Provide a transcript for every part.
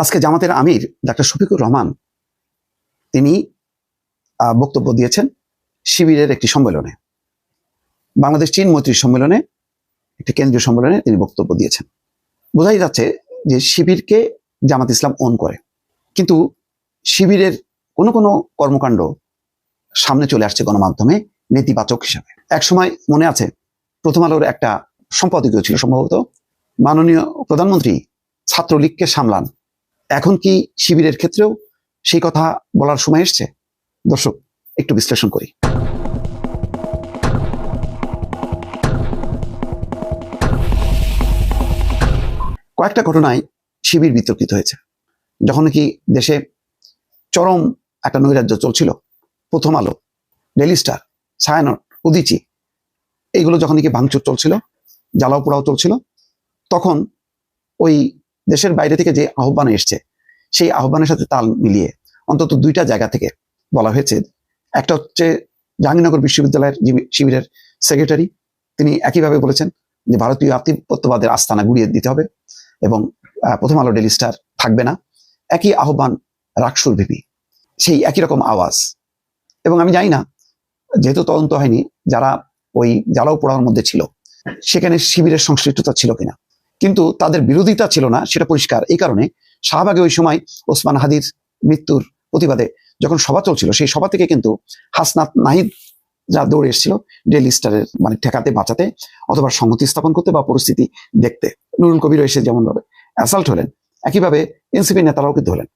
আজকে জামাতের আমির ডাক্তার শফিকুর রহমান তিনি বক্তব্য দিয়েছেন শিবিরের একটি সম্মেলনে। বাংলাদেশ চীন মৈত্রী সম্মেলনে, একটি কেন্দ্রীয় সম্মেলনে তিনি বক্তব্য দিয়েছেন। বোঝাই যাচ্ছে যে শিবিরকে জামাত ইসলাম অন করে। কিন্তু শিবিরের কোনো কোনো কর্মকাণ্ড সামনে চলে আসছে গণমাধ্যমে নেতিবাচক হিসাবে। একসময় মনে আছে, প্রথম আলোর একটা সম্পাদকীয় ছিল সম্ভবত। মাননীয় প্রধানমন্ত্রী ছাত্রলীগকে সামলান। এখন কি শিবিরের ক্ষেত্রেও সেই কথা বলার সময় এসছে? দর্শক, একটু বিশ্লেষণ করি। কয়েকটা ঘটনায় শিবির বিতর্কিত হয়েছে। যখন কি দেশে চরম একটা নৈরাজ্য চলছিল, প্রথম আলো ডেলি স্টার ছায়ানট উদিচি, এইগুলো যখন কি ভাঙচুর চলছিল, জ্বালাও পোড়াও চলছিল, তখন ওই দেশের বাইরে থেকে যে আহ্বান এসছে, সেই আহ্বানের সাথে তাল মিলিয়ে অন্তত দুইটা জায়গা থেকে বলা হয়েছে। একটা হচ্ছে জাহাঙ্গীরনগর বিশ্ববিদ্যালয়ের শিবিরের সেক্রেটারি, তিনি একইভাবে বলেছেন যে ভারতীয় আধিপত্যবাদের আস্থানা গুড়িয়ে দিতে হবে এবং প্রথম আলো ডেলি স্টার থাকবে না। একই আহ্বান রাকসুর ভিপি সেই একই রকম আওয়াজ। এবং আমি জানি না, যেহেতু তদন্ত হয়নি, যারা ওই জ্বালাও পোড়ানোর মধ্যে ছিল, সেখানে শিবিরের সংশ্লিষ্টতা ছিল কিনা। কিন্তু তাদের বিরোধিতা ছিল না, সেটা পরিষ্কার। এই কারণে শাহবাগে ওই সময় ওসমান হাদির মৃত্যুর প্রতিবাদে যখন সভা চলছিল, সেই সভা থেকে কিন্তু হাসনাত নাহিদ যা দৌড়ে এসেছিল ডেলি স্টারের মানে ঠেকাতে, বাঁচাতে অথবা সংহতি স্থাপন করতে বা পরিস্থিতি দেখতে। নুরুল কবির এসে যেমন ভাবে অ্যাসাল্ট হলেন, একইভাবে এনসিপি নেতারাও কিন্তু হলেন।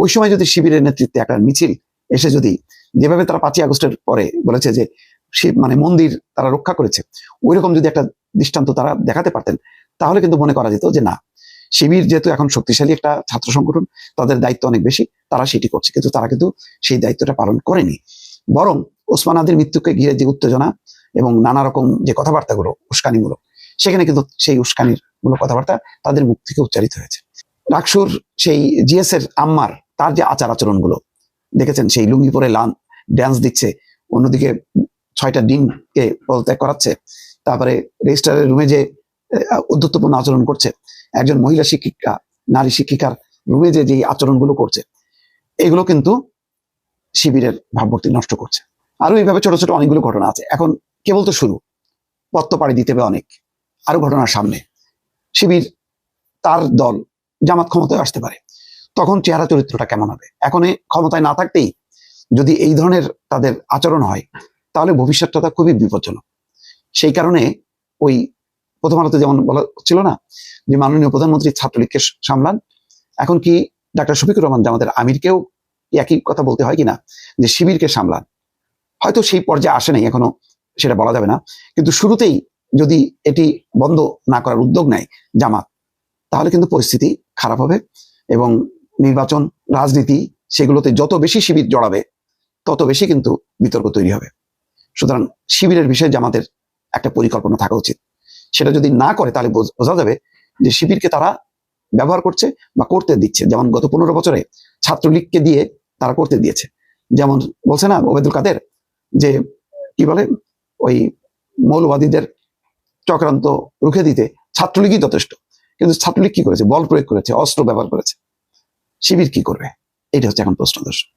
ওই সময় যদি শিবিরের নেতৃত্বে একটা মিছিল এসে যদি যেভাবে তারা পাঁচই আগস্টের পরে বলেছে যে শিব মানে মন্দির তারা রক্ষা করেছে ওই রকম যদি একটা দৃষ্টান্ত তারা দেখাতে পারতেন তাহলে কিন্তু মনে করা যেত যে না, শিবির যেহেতু এখন শক্তিশালী একটা ছাত্র সংগঠন, তাদের দায়িত্ব অনেক বেশি, তারা সেটি করছে। কিন্তু তারা কিন্তু সেই দায়িত্বটা পালন করেনি। বরং ওসমান আদির মৃত্যুকে ঘিরে যে উত্তেজনা এবং নানা রকম যে কথাবার্তাগুলো উস্কানিমূলক সেখানে কিন্তু সেই উস্কানির মূলক কথাবার্তা তাদের মুখ থেকে উচ্চারিত হয়েছে। রাকসুর সেই জিএস এর আম্মার, তার যে আচার আচরণগুলো, দেখেছেন? সেই লুঙ্গি পরে লান, ড্যান্স দিচ্ছে, অন্যদিকে ছয়টা ডিমকে পদত্যাগ করাচ্ছে, তারপরে রেজিস্টারের রুমে যে উদ্ধত্তপূর্ণ আচরণ করছে। একজন মহিলা শিক্ষিকা, নারী শিক্ষিকার রুমে যে যে আচরণগুলো করছে, এগুলো কিন্তু শিবিরের ভাবমূর্তি নষ্ট করছে। আরও এইভাবে ছোট ছোট অনেকগুলো ঘটনা আছে। এখন কেবল তো শুরু। পথ তো পাড়ি দিতে হবে অনেক। আরও ঘটনার সামনে। শিবির, তার দল জামাত ক্ষমতায় আসতে পারে। তখন চেহারা চরিত্রটা কেমন হবে? এখন ক্ষমতায় না থাকতেই যদি এই ধরনের তাদের আচরণ হয়, তাহলে ভবিষ্যৎটা খুবই বিপজ্জনক। সেই কারণে ওই প্রথম আলোতে যেমন বলা ছিল না যে মাননীয় প্রধানমন্ত্রী ছাত্রলীগকে সামলান, এখন কি ডাক্তার শফিকুর রহমান জামাতের আমিরকেও একই কথা বলতে হয় কিনা? যে শিবিরকে সামলান। হয়তো সেই পর্যায়ে আসে নাই, এখনও সেটা বলা যাবে না। কিন্তু শুরুতেই যদি এটি বন্ধ না করার উদ্যোগ নেয় জামাত, তাহলে কিন্তু পরিস্থিতি খারাপ হবে এবং নির্বাচন, রাজনীতি সেগুলোতে যত বেশি শিবির জড়াবে, তত বেশি কিন্তু বিতর্ক তৈরি হবে। সুতরাং শিবিরের বিষয়ে জামাতের একটা পরিকল্পনা থাকা উচিত। সেটা যদি না করে, তাহলে বোঝা যাবে যে শিবিরকে তারা ব্যবহার করছে বা করতে দিচ্ছে। যেমন গত পনেরো বছরে ছাত্রলীগকে দিয়ে তারা করতে দিয়েছে। যেমন বলছে না ওবেদুল কাদের যে, কি বলে? ওই মৌলবাদীদের চক্রান্ত রুখে দিতে ছাত্রলীগই যথেষ্ট। কিন্তু ছাত্রলীগ কি করেছে? বল প্রয়োগ করেছে, অস্ত্র ব্যবহার করেছে। শিবির কি করবে? এটা হচ্ছে এখন প্রশ্ন দর্শক।